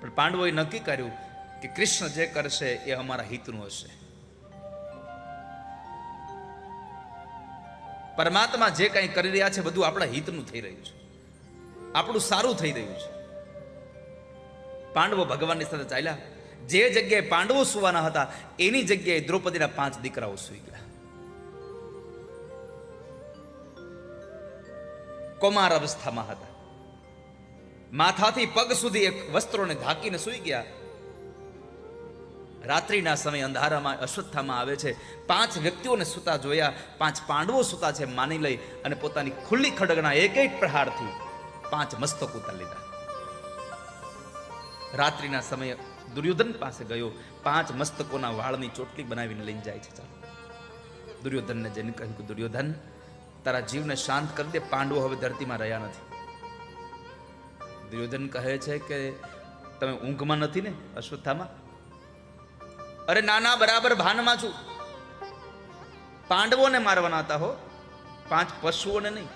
પણ પાંડવોએ નક્કી કર્યું કે કૃષ્ણ જે કરશે એ અમારા હિતનું હશે. પરમાત્મા જે કંઈ કરી રહ્યા છે બધું આપણા હિતનું થઈ રહ્યું છે. આપણું સારું થઈ રહ્યું છે. પાંડવો ભગવાનની સાથે ચાલ્યા. જે જગ્યાએ પાંડવો સુવાના હતા, એની જગ્યાએ દ્રૌપદીના પાંચ દીકરાઓ સુઈ ગયા. કોમાર અવસ્થામાં હતા. માથાથી પગ સુધી એક વસ્ત્રોને ઢાંકીને સૂઈ ગયા. રાત્રિના સમય અંધારામાં અશ્વત્થામાં આવે છે. પાંચ વ્યક્તિઓને સુતા જોયા. પાંચ પાંડવો સુતા છે માની લઈ અને પોતાની ખુલ્લી ખડગના એક એક પ્રહારથી પાંચ મસ્તક ઉતાર લીધા. રાત્રિના સમયે દુર્યોધન પાસે ગયો. પાંચ મસ્તકોના વાળની ચોટલી બનાવીને લઈને જાય છે. ચાલો. દુર્યોધનને જઈને કહ્યું દુર્યોધન, તારા જીવને શાંત કરી દે. પાંડવો હવે ધરતીમાં રહ્યા નથી. દુર્યોધન કહે છે કે તમે ઊંઘમાં નથી ને, અશ્વત્થામાં? અરે ના ના, બરાબર ભાનમાં છું. પાંડવોને મારવાના હતા હો, પાંચ પશુઓને નહીં.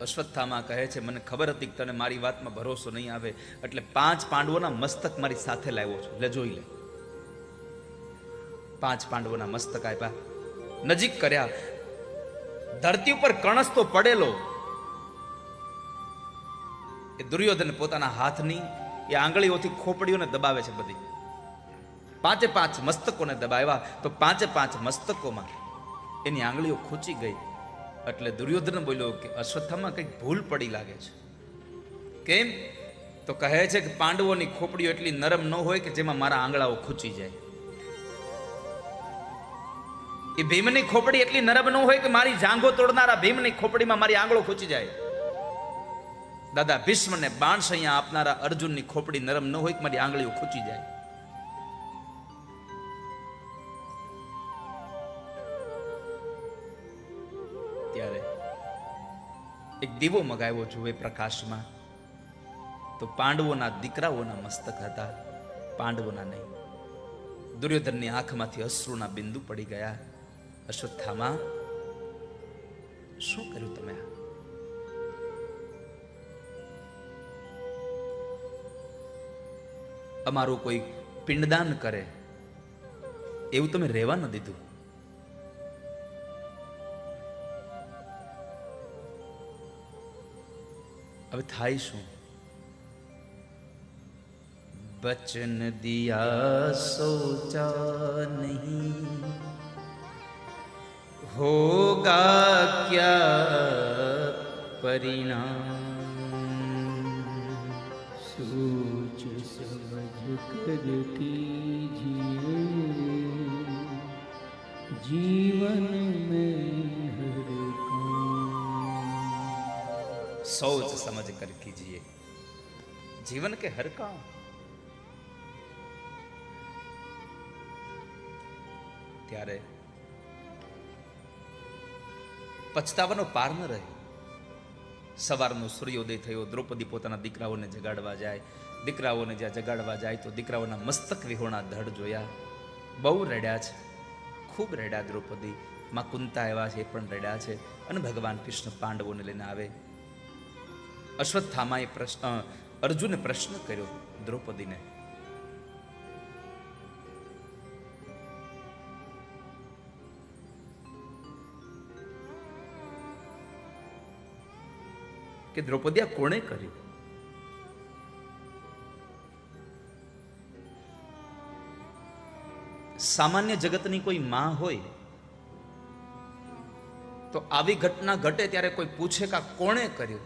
અશ્વત્થામાં કહે છે, મને ખબર હતી કે તને મારી વાતમાં ભરોસો નહીં આવે, એટલે પાંચ પાંડવોના મસ્તક મારી સાથે લાવ્યો છું. લે, જોઈ લે. પાંચ પાંડવોના મસ્તક આપ્યા નજીક કર્યા ધરતી ઉપર કણસ તો પડેલો. એ દુર્યોધન પોતાના હાથની એ આંગળીઓથી ખોપડીઓને દબાવે છે બધી. પાંચે પાંચ મસ્તકોને દબાવ્યા તો પાંચે પાંચ મસ્તકોમાં એની આંગળીઓ ખૂંચી ગઈ. એટલે દુર્યોધન બોલ્યો કે અશ્વત્થામાં કંઈક ભૂલ પડી લાગે છે. કેમ? તો કહે છે કે પાંડવોની ખોપડીઓ એટલી નરમ ન હોય કે જેમાં મારા આંગળાઓ ખૂંચી જાય. એ ભીમની ખોપડી એટલી નરમ ન હોય કે મારી જાંઘો તોડનારા ભીમની ખોપડીમાં મારી આંગળો ખૂચી જાય. દાદા, ભીષ્મને અહીંયા આપનારા અર્જુનની ખોપડી નરમ ન હોય કે મારી આંગળીઓ ખૂચી જાય. ત્યારે એક દીવો મગાવ્યો જુએ પ્રકાશમાં. તો પાંડવોના દીકરાઓના મસ્તક હતા, પાંડવોના નહીં. દુર્યોધનની આંખમાંથી અશ્રુના બિંદુ પડી ગયા. અશ્વત્થામાં શું કર્યું તમે આ અમારું કોઈ પિંડદાન કરે એવું તમે રહેવા ન દીધું હવે થાય શું बचन दिया सोचा नहीं होगा क्या परिणाम सोच समझ कर कीजिए जीवन में हर काम सोच समझ कर कीजिए जीवन के हर काम ત્યારે પછતાવાનો પાર ન રહે. સવારનો સૂર્યોદય થયો, દ્રૌપદી પોતાના દીકરાઓને જગાડવા જાય. દીકરાઓને જ્યાં જગાડવા જાય તો દીકરાઓના મસ્તક વિહોણા ધડ જોયા. બહુ રડ્યા છે. ખૂબ રડ્યા દ્રૌપદી. માં કુંતા એવા છે, એ પણ રડ્યા છે. અને ભગવાન કૃષ્ણ પાંડવોને લઈને આવે. અશ્વત્થામાએ પ્રશ્ન અર્જુને પ્રશ્ન કર્યો દ્રૌપદીને કે દ્રૌપદી આ કોણે કર્યું? સામાન્ય જગતની કોઈ માં હોય, તો આવી ઘટના ઘટે ત્યારે કોઈ પૂછે કે કોણે કર્યું?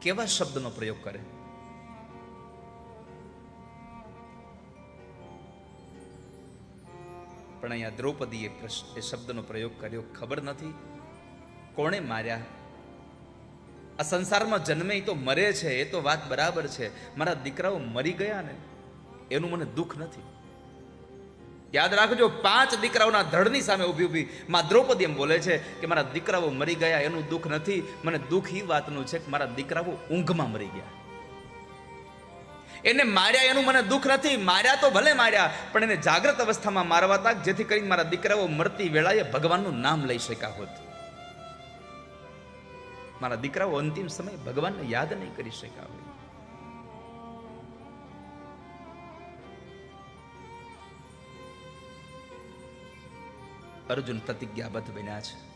કેવા શબ્દનો પ્રયોગ કરે? પણ અહીંયા દ્રૌપદીએ એ શબ્દનો પ્રયોગ કર્યો, ખબર નથી કોણે માર્યા? આ સંસારમાં જન્મે તો મરે છે, એ તો વાત બરાબર છે. મારા દીકરાઓ મરી ગયા ને, એનું મને દુઃખ નથી. યાદ રાખજો, પાંચ દીકરાઓના ધડની સામે ઊભી ઊભી માં દ્રૌપદી એમ બોલે છે કે મારા દીકરાઓ મરી ગયા, એનું દુઃખ નથી. મને દુઃખ એ વાતનું છે કે મારા દીકરાઓ ઊંઘમાં મરી ગયા. એને માર્યા, એનું મને દુઃખ નથી. માર્યા તો ભલે માર્યા, પણ એને જાગ્રત અવસ્થામાં મારવા હતા જેથી કરીને મારા દીકરાઓ મરતી વેળાએ ભગવાનનું નામ લઈ શક્યા હોત. મારા દીકરાઓ અંતિમ સમય ભગવાનને યાદ નહીં કરી શક્યા હોય. અર્જુન પ્રતિજ્ઞાબદ્ધ બન્યા છે.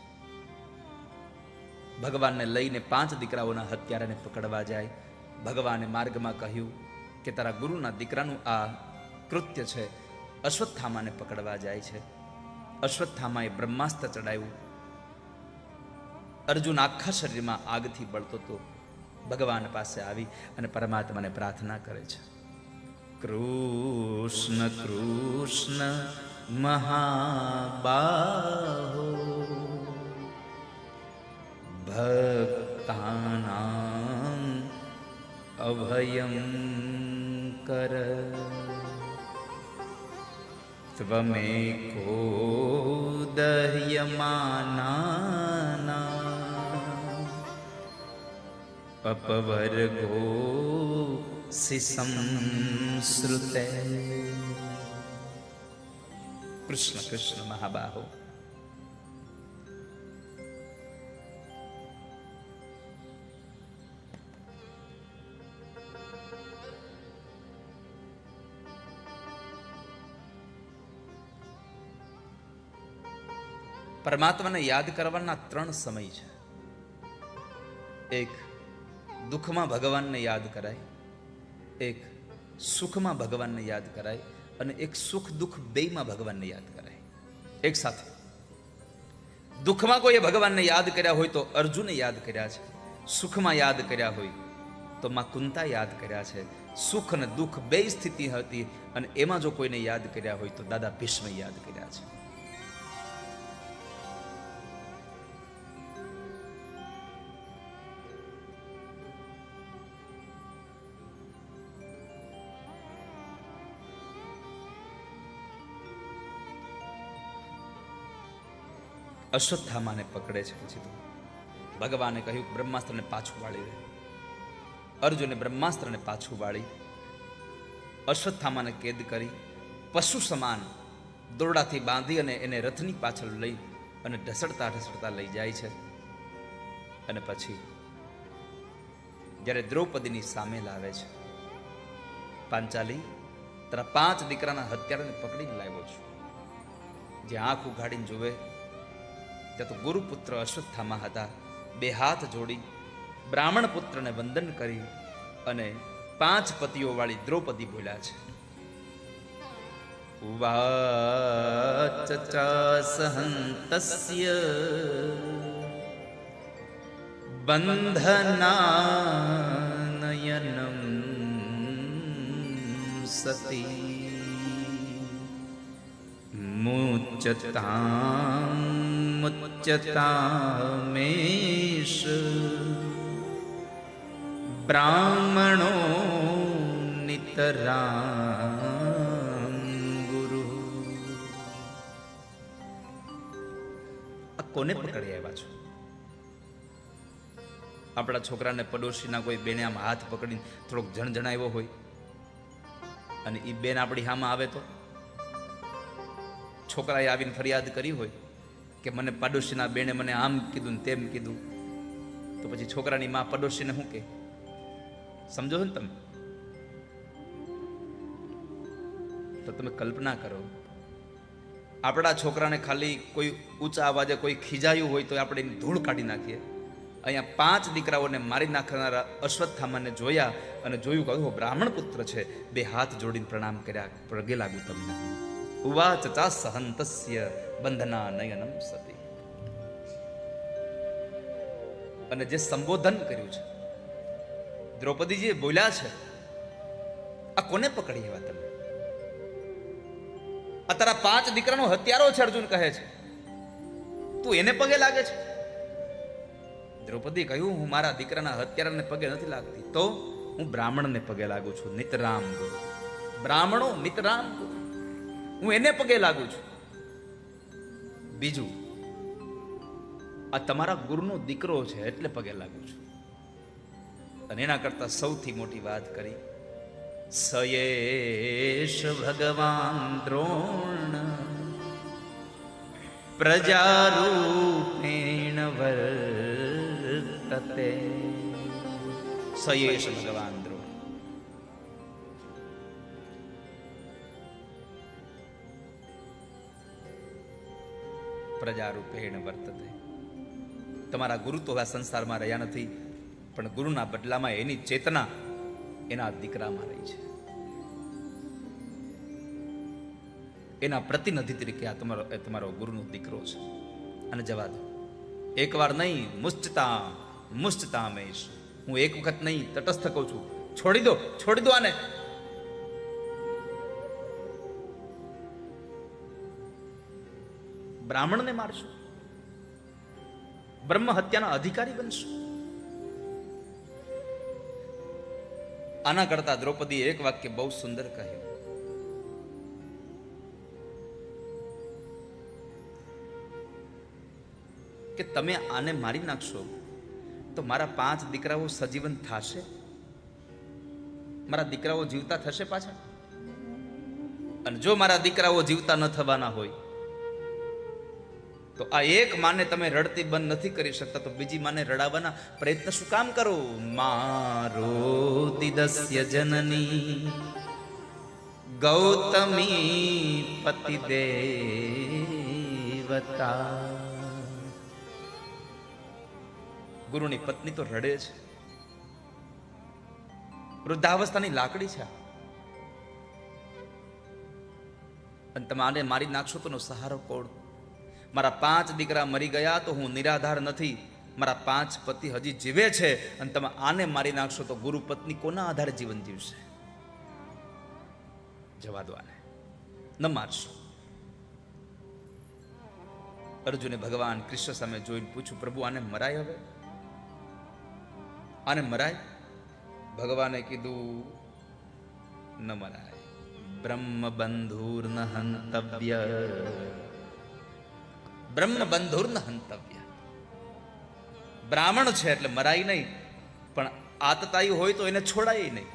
ભગવાનને લઈને પાંચ દીકરાઓના હત્યારાને પકડવા જાય. ભગવાને માર્ગમાં કહ્યું કે તારા ગુરુના દીકરાનું આ કૃત્ય છે, અશ્વત્થામાને પકડવા જાય છે. અશ્વત્થામાએ બ્રહ્માસ્ત્ર ચડાવ્યું. અર્જુન આખા શરીરમાં આગથી બળતો હતો. ભગવાન પાસે આવી અને પરમાત્માને પ્રાર્થના કરે છે. કૃષ્ણ કૃષ્ણ, મહાબાહો. ભક્તાનામ અભયમ કર. ત્વમેકો દહ્યમાનાના અપવર્ગો સિસમ શ્રુતે કૃષ્ણ કૃષ્ણ મહાબાહો પરમાત્માને યાદ કરવાના ત્રણ સમય છે એક દુઃખમાં ભગવાનને યાદ કરાય, એક સુખમાં ભગવાનને યાદ કરાય અને એક સુખ દુઃખ બેયમાં ભગવાનને યાદ કરાય. એક સાથે. દુઃખમાં કોઈએ ભગવાનને યાદ કર્યા હોય તો અર્જુને યાદ કર્યા છે. સુખમાં યાદ કર્યા હોય તો માં કુંતા યાદ કર્યા છે. સુખ અને દુઃખ બે સ્થિતિ હતી અને એમાં જો કોઈને યાદ કર્યા હોય તો દાદા ભીષ્મ યાદ કર્યા છે. અશ્વત્થામાને પકડે છે પછી તો. ભગવાને કહ્યું બ્રહ્માસ્ત્રને પાછું વાળી દે. અર્જુને બ્રહ્માસ્ત્રને પાછું વાળી. અશ્વત્થામાને કેદ કરી, પશુ સમાન દોરડાથી બાંધી અને એને રથની પાછળ લઈ અને ઢસડતા ઢસડતા લઈ જાય છે. અને પછી જ્યારે દ્રૌપદીની સામે લાવે છે, પાંચાલી, તારા પાંચ દીકરાના હત્યારાને પકડીને લાવ્યો છું. જે આંખ ઉઘાડીને જોવે ત્યાં તો ગુરુપુત્ર અશ્વત્થામા હતા બે હાથ જોડી બ્રાહ્મણ પુત્રને વંદન કરી અને પાંચ પતિઓ વાળી દ્રૌપદી બોલ્યા છે. સહંતસ્ય બંધનાનયનમ સતી. મુચ્યતામ મુચ્યતામેશ બ્રાહ્મણો નિતરામ ગુરુ આ કોને પકડી આવ્યા છો આપણા છોકરાને પડોશીના કોઈ બેને આમ હાથ પકડીને થોડોક જણજણાવ્યો હોય અને એ બેન આપણી હામાં આવે તો છોકરાએ આવીને ફરિયાદ કરી હોય કે મને પાડોશીના બેને મને આમ કીધું તેમ કીધું. તો પછી છોકરાની માં પડોશીને શું કે સમજો છો ને તમે? તો તમે કલ્પના કરો, આપણા છોકરાને ખાલી કોઈ ઊંચા અવાજે કોઈ ખીજાયું હોય તો આપણે એની ધૂળ કાઢી નાખીએ. અહીંયા પાંચ દીકરાઓને મારી નાખનારા અશ્વત્થામાને જોયા અને જોયું કહ્યું બ્રાહ્મણ પુત્ર છે. બે હાથ જોડીને પ્રણામ કર્યા પગે લાગુ તમને. ઉવાચ સહંતસ્ય બંધના નયનમ સતી અને જે સંબોધન કર્યું છે, દ્રૌપદીજીએ બોલ્યા છે, આ કોને પકડી એવા તમે? આ તારા પાંચ દીકરાનો હત્યારો છે, અર્જુન કહે છે. તું એને પગે લાગે છે? દ્રૌપદી કહ્યું, હું મારા દીકરાના હત્યારાને પગે નથી લાગતી. તો હું બ્રાહ્મણને પગે લાગુ છું, નિતરામ ગુરુ. બ્રાહ્મણો નિતરામ ગુરુ. હું એને પગે લાગુ છું. બીજું, આ તમારા ગુરુનો દીકરો છે એટલે પગે લાગુ છું. અને એના કરતા સૌથી મોટી વાત કરી, સયેશ ભગવાન દ્રોણ, પ્રજારૂપેણ વર્તતે. સયેશ ભગવાન પ્રજારૂપેણ વર્તતે. તમારા ગુરુ તો આ સંસારમાં રહ્યા નથી, પણ ગુરુના બદલામાં એની ચેતના એના દીકરામાં રહી છે. એના પ્રતિનિધિ તરીકે આ તમારો તમારો ગુરુનો દીકરો છે. અને જવા દો. એકવાર નહીં, મુષ્ટતા મુષ્ટતા મેશ હું એક વખત નહીં, તટસ્થ કહું છું. છોડી દો છોડી દો આને. બ્રાહ્મણને મારશું? બ્રહ્મ હત્યાના અધિકારી બનશું? આના કરતા દ્રૌપદી એક વાક્ય બહુ સુંદર કહ્યું. કે તમે આને મારી નાખશો, તો મારા પાંચ દીકરાઓ સજીવન થશે? મારા દીકરાઓ જીવતા થશે પાછા? અને જો મારા દીકરાઓ જીવતા ન થવાના હોય તો આ એક માને તમે રડતી બંધ નથી કરી શકતા, તો બીજી માને રડાવવાના પ્રયત્ન શું કામ કરો? મારો દિદસ્ય જનની ગૌતમી પતિ દેવતા. ગુરુની પત્ની તો રડે છે. વૃદ્ધાવસ્થાની લાકડી છે. અને તમે આને મારી નાખશો તો સહારો કોણ? મારા પાંચ દીકરા મરી ગયા તો હું નિરાધાર નથી. મારા પાંચ પતિ હજી જીવે છે અને તમે આને મારી નાખશો તો ગુરુ પત્ની કોના આધારે જીવન જીવશે? જવા દો આને. ન મારશો. અર્જુને ભગવાન કૃષ્ણ સામે જોઈને પૂછ્યું, પ્રભુ, આને મરાય હવે? આને મરાય? ભગવાને કીધું, ન મરાય. બ્રહ્મ બંધુર ન હંતવ્ય બ્રહ્મ બંધુર ન હંતવ્ય. બ્રાહ્મણ છે એટલે મરાય નહીં, પણ આતતાયુ હોય તો એને છોડાય નહીં.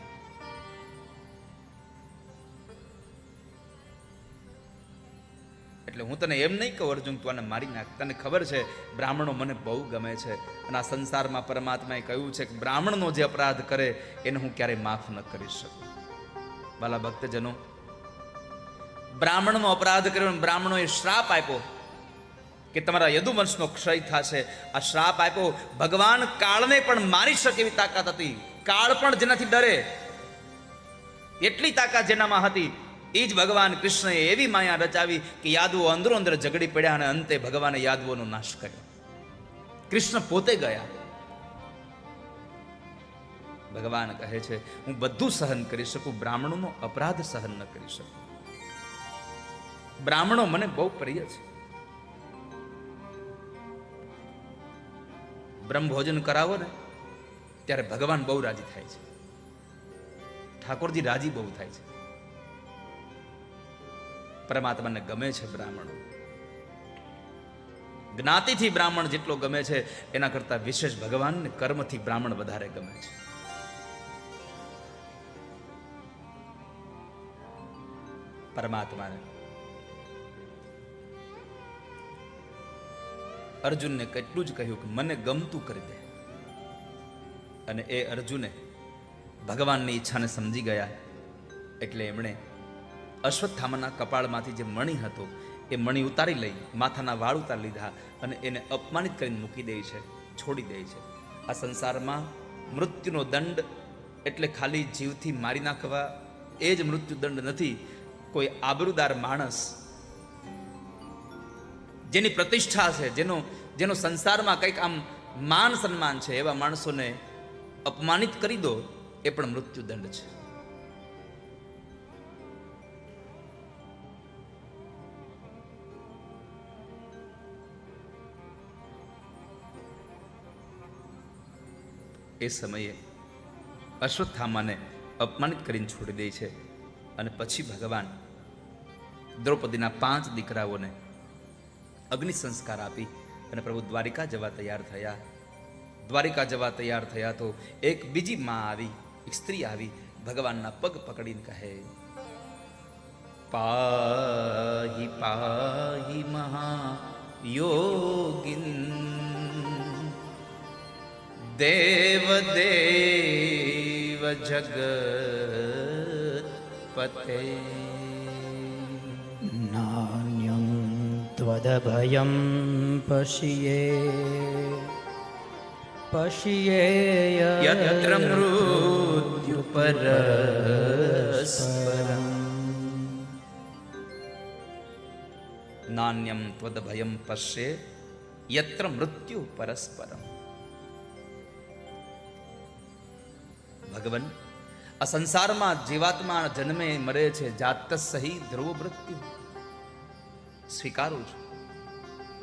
એટલે હું તને એમ નહીં કહું, અર્જુન, તું આને મારી નાખ. તને ખબર છે, બ્રાહ્મણો મને બહુ ગમે છે. અને આ સંસારમાં પરમાત્માએ કહ્યું છે કે બ્રાહ્મણનો જે અપરાધ કરે, એને હું ક્યારેય માફ ન કરી શકું. બાલા ભક્તજનો, બ્રાહ્મણનો અપરાધ કર્યો બ્રાહ્મણોએ શ્રાપ આપ્યો. કે તમારા યદુવંશનો ક્ષય થશે. આ શ્રાપ આપ્યો. ભગવાન કાળને પણ મારી શકે એવી તાકાત હતી. કાળ પણ જેનાથી ડરે. એટલી તાકાત જેનામાં હતી. એ જ ભગવાન કૃષ્ણએ એવી માયા રચાવી કે યાદવો અંદરો અંદર ઝઘડી પડ્યા અને અંતે ભગવાને યાદવોનો નાશ કર્યો. કૃષ્ણ પોતે ગયા. ભગવાન કહે છે, હું બધું સહન કરી શકું, બ્રાહ્મણોનો અપરાધ સહન ન કરી શકું. બ્રાહ્મણો મને બહુ પ્રિય છે. બ્રહ્મ ભોજન કરાવો ને, ત્યારે ભગવાન બહુ રાજી થાય છે. ઠાકોરજી રાજી બહુ થાય છે. પરમાત્માને ગમે છે બ્રાહ્મણો. જ્ઞાતિથી બ્રાહ્મણ જેટલો ગમે છે, એના કરતા વિશેષ ભગવાનને કર્મથી બ્રાહ્મણ વધારે ગમે છે. પરમાત્માને અર્જુનને કેટલું જ કહ્યું કે મને ગમતું કરી દે. અને એ અર્જુને ભગવાનની ઈચ્છાને સમજી ગયા. એટલે એમણે અશ્વત્થામાના કપાળમાંથી જે મણિ હતો, એ મણિ ઉતારી લઈ, માથાના વાળ ઉતારી લીધા અને એને અપમાનિત કરીને મૂકી દે છે, છોડી દે છે. આ સંસારમાં મૃત્યુનો દંડ એટલે ખાલી જીવથી મારી નાખવા એ જ મૃત્યુ દંડ નથી. કોઈ આબરૂદાર માણસ જેની પ્રતિષ્ઠા છે, જેનો જેનો સંસારમાં કંઈક આમ માન સન્માન છે, એવા માણસોને અપમાનિત કરી દો, એ પણ મૃત્યુદંડ છે. એ સમયે અશ્વત્થામાને અપમાનિત કરીને છોડી દે છે અને પછી ભગવાન દ્રૌપદીના પાંચ દીકરાઓને અગ્નિ સંસ્કાર આપી અને પ્રભુ દ્વારિકા જવા તૈયાર થયા દ્વારિકા જવા તૈયાર થયા તો એક બીજી માં આવી એક સ્ત્રી આવી ભગવાનના પગ પકડીને કહે પાહી પાહી મહા યોગિન દેવ દેવ જગત પતે નાન્યં ત્વદભયં પશ્યે પશ્યેય યત્ર મૃત્યુ પરસ્પરમ નાન્યમ ત્વદભયમ પશ્યે યત્ર મૃત્યુ પરસ્પરમ ભગવન આ સંસારમાં જીવાત્મા જન્મે મરે છે જાત સહી ધ્રુવ મૃત્યુ સ્વીકારું છું.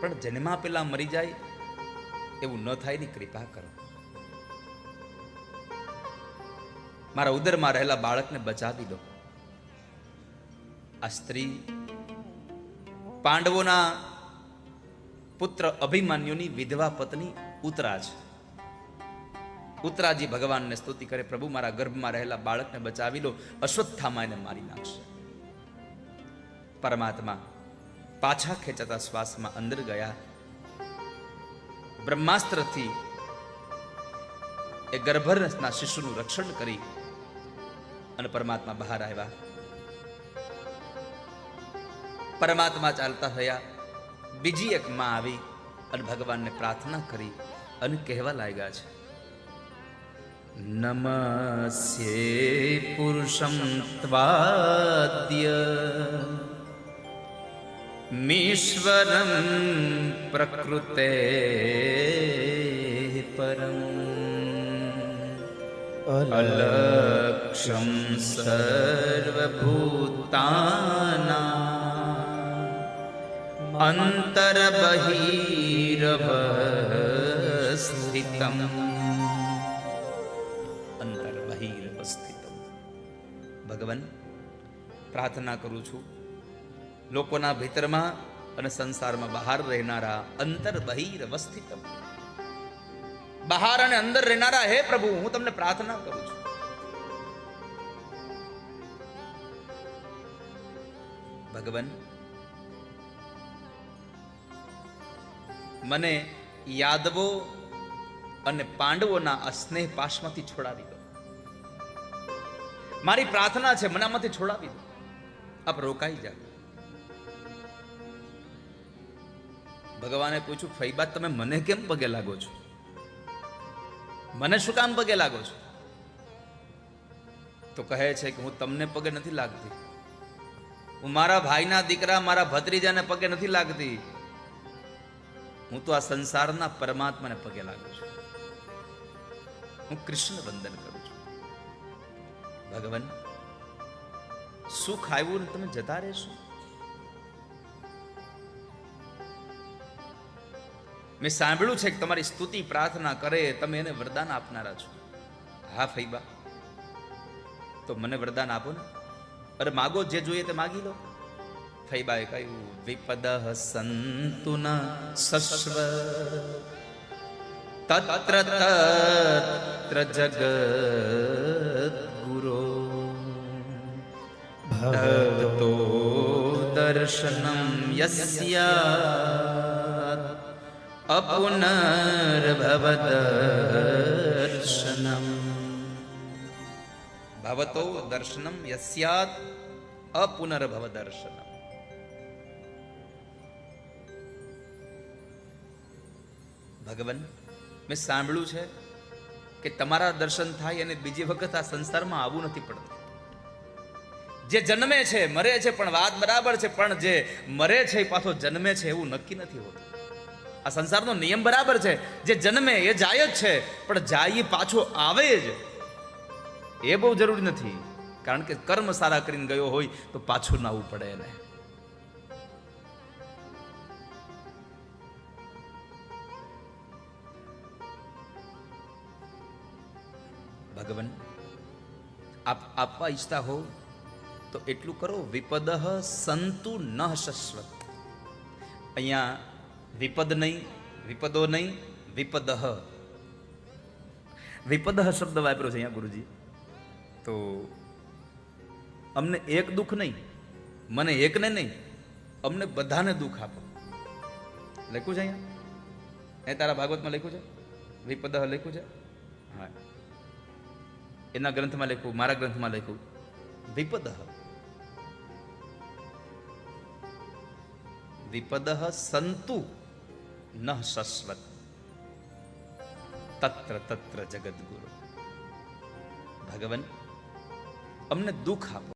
પણ જન્મા પેલા મરી જાય એવું ન થાયની કૃપા કરો. મારા ઉદરમાં રહેલા બાળકને બચાવી દો. આ સ્ત્રી પાંડવોના પુત્ર અભિમાન્યુની વિધવા પત્ની ઉતરા છે. ઉતરાજી ભગવાનને સ્તુતિ કરે, પ્રભુ, મારા ગર્ભમાં રહેલા બાળકને બચાવી લો, અશ્વત્થામા એને મારી નાખશે. પરમાત્મા પાછા ખેંચાતા શ્વાસમાં અંદર ગયા. બ્રહ્માસ્ત્રથી એ ગર્ભરના શિશુનું રક્ષણ કરી અને પરમાત્મા બહાર આવ્યા. પરમાત્મા ચાલતા થયા. બીજી એક માં આવી અને ભગવાનને પ્રાર્થના કરી અને કહેવા લાગ્યા છે, નમસ્યે પુરુષમ ત્વાદ્ય. મીશ્વરમ પ્રકૃતે પરમ અલક્ષમ સર્વભૂતાના અંતર્બહિરવસ્થિતમ અંતર્બહિરવસ્થિતમ ભગવાન પ્રાર્થના કરું છું લોકોના ભીતરમાં અને સંસારમાં બહાર રહેનારા અંતર બહિર અવસ્થિતમ બહાર અને અંદર રહેનારા, હે પ્રભુ, હું તમને પ્રાર્થના કરું છું. ભગવાન, મને યાદવો અને પાંડવોના અસ્નેહ સ્નેહ પાશમાંથી છોડાવી દો. મારી પ્રાર્થના છે મને આમાંથી છોડાવી દો. આપ રોકાઈ જાઓ. ભગવાને પૂછ્યું ફૈબા તમે મને કેમ પગે લાગો છો? મને શું કામ પગે લાગો છો? તો કહે છે કે, હું તમને પગે નથી લાગતી. હું મારા ભાઈના દીકરા, મારા ભત્રીજાને પગે નથી લાગતી. હું તો આ સંસારના પરમાત્માને પગે લાગુ છું. હું કૃષ્ણ વંદન કરું છું. ભગવાન આવ્યું ને તમે જતા રહેશો? મેં સાંભળ્યું છે કે તમારી સ્તુતિ પ્રાર્થના કરે, તમે એને વરદાન આપનારા છો. હા, ફૈબા. તો મને વરદાન આપો ને. અરે, માગો જે જોઈએ તે માગી લો. ફૈબાએ કહ્યું, વિપદ સંતુન સસ્વ. તત્ર તત્ર જગત ગુરો ભક્તો દર્શનમ યસ્યાત અપુનર્ભવદર્શનમ ભવતો દર્શનમ યસ્યાત અપુનર્ભવ દર્શનમ ભગવાન મેં સાંભળ્યું છે કે તમારા દર્શન થાય અને બીજી વખત આ સંસારમાં આવવું નથી પડતું જે જન્મે છે મરે છે પણ વાત બરાબર છે પણ જે મરે છે એ પાછો જન્મે છે એવું નક્કી નથી હોતું આ સંસારનો નિયમ બરાબર છે. જે જન્મે એ જાય જ છે, પણ જાય પાછો આવે જ. એ બહુ જરૂરી નથી, કારણ કે કર્મ સારા કરીને ગયો હોય તો પાછું ના આવવું પડે એને. ભગવાન, આપ આપવા ઈચ્છતા હો, તો એટલું કરો. વિપદ સંતુ ન શશ્વત. અહીંયા વિપદ નહીં, વિપદો નહીં વિપદ વિપદ શબ્દ વાપર્યો છે અહીંયા ગુરુજી. તો અમને એક દુઃખ નહીં, મને એકને નહીં, અમને બધાને દુઃખ આપો. લખ્યું છે અહીંયા? એ તારા ભાગવતમાં લખ્યું છે? વિપદ લખ્યું છે? હા. એના ગ્રંથમાં લખ્યું, મારા ગ્રંથમાં લખ્યું. વિપદ વિપદ સંતુ. ન શશ્વત તત્ર તત્ર જગદગુરુ ભગવાન અમને દુઃખ આપો